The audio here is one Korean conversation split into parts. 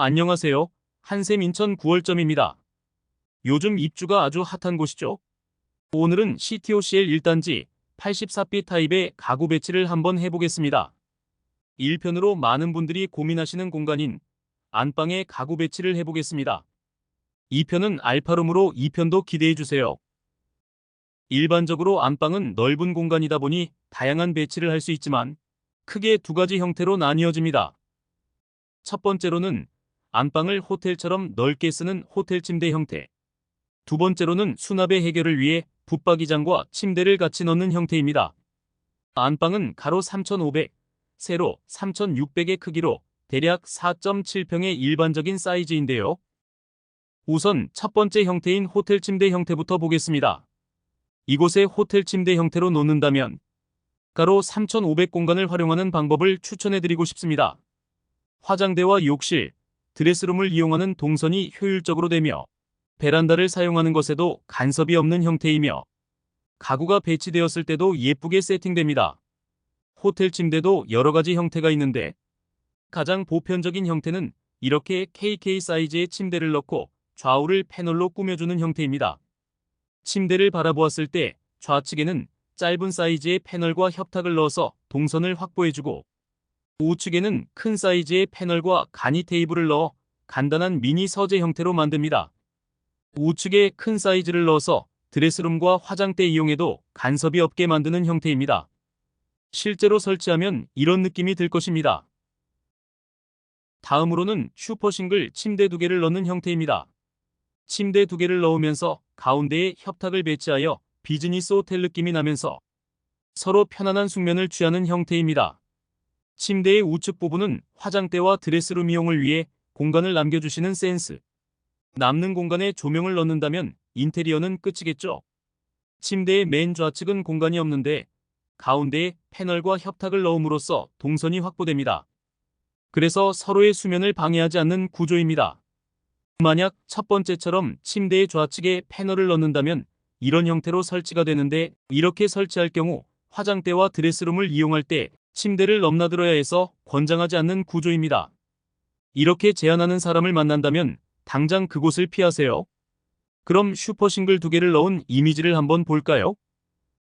안녕하세요. 한샘 인천 9월점입니다. 요즘 입주가 아주 핫한 곳이죠. 오늘은 CTOCL 1단지 84B 타입의 가구 배치를 한번 해보겠습니다. 1편으로 많은 분들이 고민하시는 공간인 안방의 가구 배치를 해보겠습니다. 2편은 알파룸으로 2편도 기대해주세요. 일반적으로 안방은 넓은 공간이다 보니 다양한 배치를 할 수 있지만 크게 두 가지 형태로 나뉘어집니다. 첫 번째로는 안방을 호텔처럼 넓게 쓰는 호텔 침대 형태. 두 번째로는 수납의 해결을 위해 붙박이장과 침대를 같이 넣는 형태입니다. 안방은 가로 3,500, 세로 3,600의 크기로 대략 4.7평의 일반적인 사이즈인데요. 우선 첫 번째 형태인 호텔 침대 형태부터 보겠습니다. 이곳에 호텔 침대 형태로 놓는다면 가로 3,500 공간을 활용하는 방법을 추천해드리고 싶습니다. 화장대와 욕실, 드레스룸을 이용하는 동선이 효율적으로 되며 베란다를 사용하는 것에도 간섭이 없는 형태이며 가구가 배치되었을 때도 예쁘게 세팅됩니다. 호텔 침대도 여러 가지 형태가 있는데 가장 보편적인 형태는 이렇게 KK 사이즈의 침대를 넣고 좌우를 패널로 꾸며주는 형태입니다. 침대를 바라보았을 때 좌측에는 짧은 사이즈의 패널과 협탁을 넣어서 동선을 확보해주고 우측에는 큰 사이즈의 패널과 간이 테이블을 넣어 간단한 미니 서재 형태로 만듭니다. 우측에 큰 사이즈를 넣어서 드레스룸과 화장대 이용에도 간섭이 없게 만드는 형태입니다. 실제로 설치하면 이런 느낌이 들 것입니다. 다음으로는 슈퍼싱글 침대 두 개를 넣는 형태입니다. 침대 두 개를 넣으면서 가운데에 협탁을 배치하여 비즈니스 호텔 느낌이 나면서 서로 편안한 숙면을 취하는 형태입니다. 침대의 우측 부분은 화장대와 드레스룸 이용을 위해 공간을 남겨주시는 센스. 남는 공간에 조명을 넣는다면 인테리어는 끝이겠죠. 침대의 맨 좌측은 공간이 없는데 가운데에 패널과 협탁을 넣음으로써 동선이 확보됩니다. 그래서 서로의 수면을 방해하지 않는 구조입니다. 만약 첫 번째처럼 침대의 좌측에 패널을 넣는다면 이런 형태로 설치가 되는데 이렇게 설치할 경우 화장대와 드레스룸을 이용할 때 침대를 넘나들어야 해서 권장하지 않는 구조입니다. 이렇게 제안하는 사람을 만난다면 당장 그곳을 피하세요. 그럼 슈퍼싱글 두 개를 넣은 이미지를 한번 볼까요?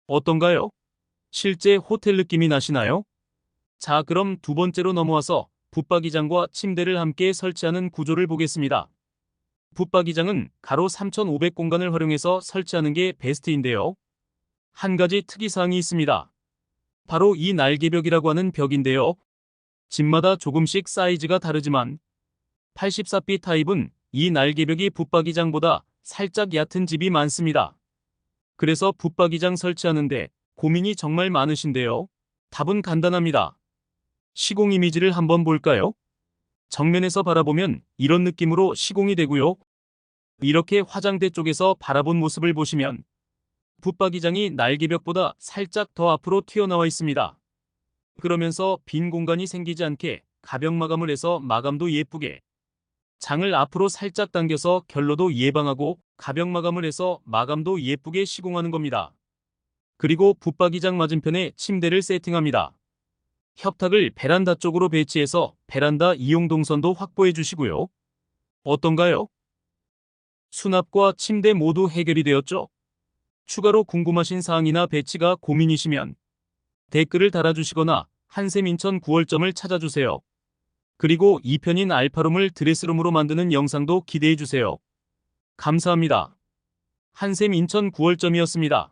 어떤가요? 실제 호텔 느낌이 나시나요? 자, 그럼 두 번째로 넘어와서 붙박이장과 침대를 함께 설치하는 구조를 보겠습니다. 붙박이장은 가로 3,500 공간을 활용해서 설치하는 게 베스트인데요. 한 가지 특이사항이 있습니다. 바로 이 날개벽이라고 하는 벽인데요. 집마다 조금씩 사이즈가 다르지만 84B 타입은 이 날개벽이 붙박이장보다 살짝 얕은 집이 많습니다. 그래서 붙박이장 설치하는데 고민이 정말 많으신데요. 답은 간단합니다. 시공 이미지를 한번 볼까요? 정면에서 바라보면 이런 느낌으로 시공이 되고요. 이렇게 화장대 쪽에서 바라본 모습을 보시면 붙박이장이 날개벽보다 살짝 더 앞으로 튀어나와 있습니다. 그러면서 빈 공간이 생기지 않게 가벽 마감을 해서 마감도 예쁘게 장을 앞으로 살짝 당겨서 결로도 예방하고 가벽 마감을 해서 마감도 예쁘게 시공하는 겁니다. 그리고 붙박이장 맞은편에 침대를 세팅합니다. 협탁을 베란다 쪽으로 배치해서 베란다 이용 동선도 확보해 주시고요. 어떤가요? 수납과 침대 모두 해결이 되었죠? 추가로 궁금하신 사항이나 배치가 고민이시면 댓글을 달아주시거나 한샘 인천 9월점을 찾아주세요. 그리고 2편인 알파룸을 드레스룸으로 만드는 영상도 기대해주세요. 감사합니다. 한샘 인천 9월점이었습니다.